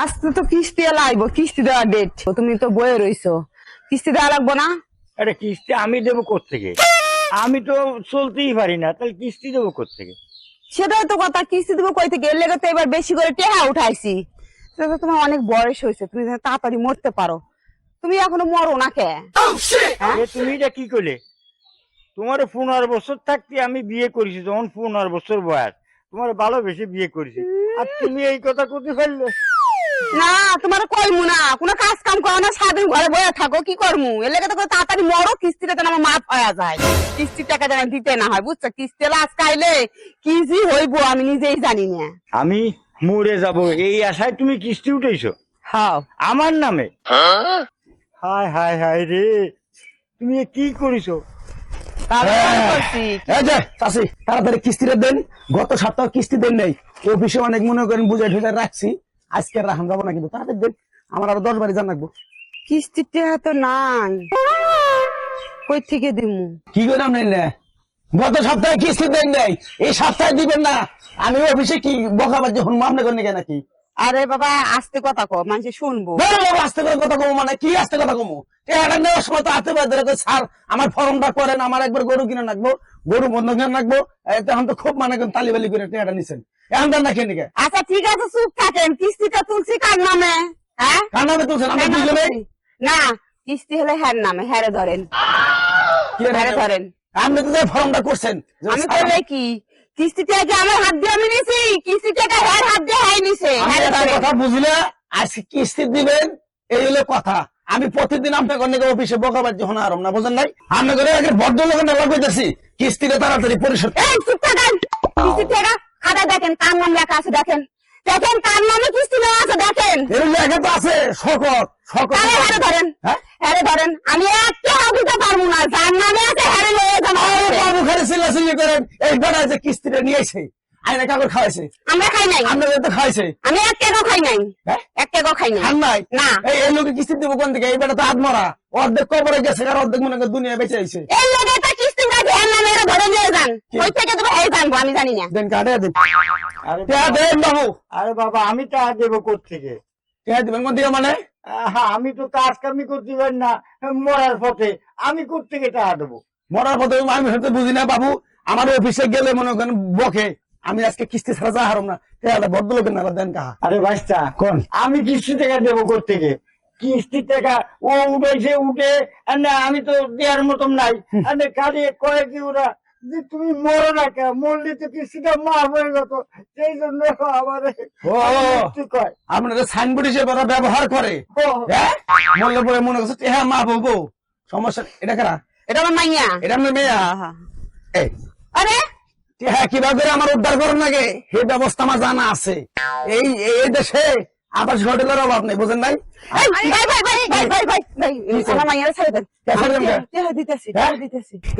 আজকে তো কিস্তি লাগবো কিস্তি দেওয়ার ডেট তুমি তো বয়ে রইছো। কিস্তি দেওয়া লাগবো না? আরে কিস্তি আমি দেবো কোত্থেকে? আমি তো চলতেই পারি না তাহলে কিস্তি দেবো কোত্থেকে? সেটাই তো কথা কিস্তি দেবো কই থেকে? এর লেগে তো এবার বেশি করে টেহা উঠাইছি। সেটা তোমার অনেক বয়স হয়েছে তুমি যেন তাড়াতাড়ি মরতে পারো। তুমি এখনও মরো না কে? তুমি এটা কি করলে তোমার পনেরো বছর থাকতে আমি বিয়ে করেছি যখন পনেরো বছর বয়স। তোমার ভালোবেসে বিয়ে করেছি। আর তুমি এই কথা করতে পারলে? না তোমার কইমু না। কোনো কাজ কাম করো না সারাদিন ঘরে বয়ে থাকো কি করমু? এর লেগে তো তাড়াতাড়ি মরো কিস্তিটা যেন আমার মাফ হয়ে যায়। কিস্তির টাকা যেন দিতে না হয় বুঝছ? কিস্তি কি জি হইবো আমি নিজেই জানি না। আমি মরে যাব এই আশায় তুমি কিস্তি উঠেছো হাও আমার নামে? হায় হায় হায় রে তুমি কি করেছ? হ্যাঁ। তাড়াতাড়ি কিস্তিটা দেন। গত সপ্তাহ কিস্তি দেন নাই। অফিসে অনেক মনে করেন বুঝে ঠুঝে রাখছি। আজকে আর রাখান যাব না কিন্তু। তাড়াতাড়ি দেন আমার আরও দশ বাড়ি জান রাখব। কিস্তির টাকা তো নাই। কই থেকে দিমু? কি করে নেন না গত সপ্তাহে কিস্তি দেন নাই। এই সপ্তাহে দিবেন না। আমি অফিসে কি বকাবার যখন মামলা করেন নাকি? আরে বাবা আস্তে কথা কো মানুষ শুনব। আস্তে করে কথা কমো মানে কি আস্তে কথা কমো? এটা নেওয়ার সময় তো হাতে পায়ে স্যার আমার ফর্মটা করেন আমার একবার গরু কিনে রাখব গরু বন্ধ কিনে রাখব। এই তখন তো খুব মানে তালি বালি করে টেয়াটা নিছেন। এখন দেন না খেয়ে আচ্ছা ঠিক আছে চুপ থাকেন। কিস্তিটা তুলছি কার নামে? হ্যাঁ? কার নামে তুলছেন? আমরা না কিস্তি হলে হ্যার নামে হ্যারে ধরেন। হ্যারে ধরেন। আপনি তো ফর্মটা করছেন আমি করলে কি? কিস্তি টাকা আমার হাত দিয়ে আমি নিছি কিস্তি হ্যার হাত দিয়ে হ্যাঁ নিছে হ্যারে ধরেন। কথা বুঝলে আজকে কিস্তি দিবেন এই হলো কথা। আমি প্রতিদিন আপনার অনেক অফিসে বকাবার যখন আরম না বুঝেন নাই? করে আগে বড্ড লোকের কইতেছি কিস্তিটা তাড়াতাড়ি পরিশোধ টাকা খাতা দেখেন কার নাম লেখা আছে দেখেন। দেখেন কার নামে কিস্তি নেওয়া আছে দেখেন। এর লেখা তো আছে শকত শকত। আরে হ্যারে ধরেন হ্যাঁ? ধরেন আমি একটা দিতে পারব না যার নামে আছে লয়ে আরে বাবু খালি করেন এই যে কিস্তিটা নিয়েছে আইনা কাগজ খাওয়াইছে। আমরা খাই নাই। আপনাদের তো খাইছে আমি এক টাকাও খাই নাই। হ্যাঁ? এক টাকাও খাই নাই। নাই? না। এই এই লোকে কিস্তি দিব কোন দিকে? এই বেটা তো অর্ধেক কবরে গেছে আর অর্ধেক মনে করে দুনিয়া বেঁচে আইছে এর লগে না ধরে নিয়ে যান ওই থেকে তুমি এই জানব আমি জানি না। দেন কাটে দেন। দেন বাবু? আরে বাবা আমি তা দেবো দিবেন কোন দিকে মানে? আমি তো কাজ কামি করতে পারি না মরার পথে। আমি কোত্থেকে টাকা দেবো? মরার পথে আমি হয়তো বুঝি না বাবু। আমার অফিসে গেলে মনে করেন বকে। আমি আজকে কিস্তি ছাড়া যা হারম না। টেয়াটা বদ্ধ লোকের নালা দেন কাহা? আরে ভাইস্তা কোন? আমি কিস্তি টাকা দেবো কোত্থেকে? কিস্তি টাকা ও উঠেছে উঠে না আমি তো দেওয়ার মতন নাই। খালি কয়ে কি ওরা যে তুমি মরো না কে মরলে তো কিস্তিটা হয়ে যেত। সেই জন্য আমার সাইনবোর্ড হিসেবে ওরা ব্যবহার করে ও, হ্যাঁ? পরে মনে করছে হ্যাঁ মা বলব সমস্যা নেই। এটা কারা? এটা আমার মাইয়া। এটা আপনার মেয়া? এই। আরে? হ্যাঁ কীভাবে আমার উদ্ধার করেন নাকি এই ব্যবস্থা আমার জানা আছে। এই এই দেশে আবাস হোটেলের অভাব নেই বুঝেন নাই? হ্যাঁ? টেহা দিতেছি।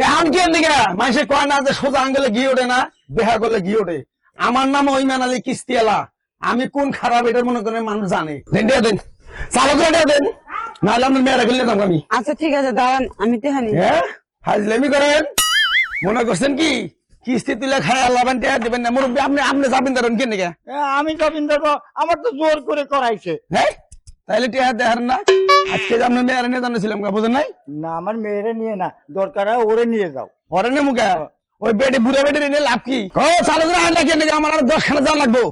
এখন কি দিকে মানুষে কয় না যে সোজা আঙ্গেলে ঘি ওঠে না বেহা করলে ঘি ওঠে। আমার নাম ওইমান আলী কিস্তিয়ালা। আমি কোন খারাপ এটা মনে করেন মানুষ জানে। দেন চালক দেন। নাহলে আপনার মেয়েরা গেলে দাম আমি। আচ্ছা ঠিক আছে দাঁড়ান আমি হ্যাঁ? হাজলেমি করেন। মনে করছেন কি? কিস্তি তুলে খায় দেবেন না। মুরব্বী আপনি ধরেন কেন আমি আমার তো জোর করে করাইছে। হ্যাঁ তাহলে টিয়া দেখার না। আজকে যে আপনার মেয়েরা নিয়ে জানিয়েছিলাম বুঝেন নাই? না আমার মেয়েরা নিয়ে না দরকার হয় ওরে নিয়ে যাও। ওরে নে মুখে ওই বেডে বুড়ে বেডে নিয়ে লাভ কি? ও চালু করে আনলে কেন আমার আর দশ খানা যাওয়া লাগবো।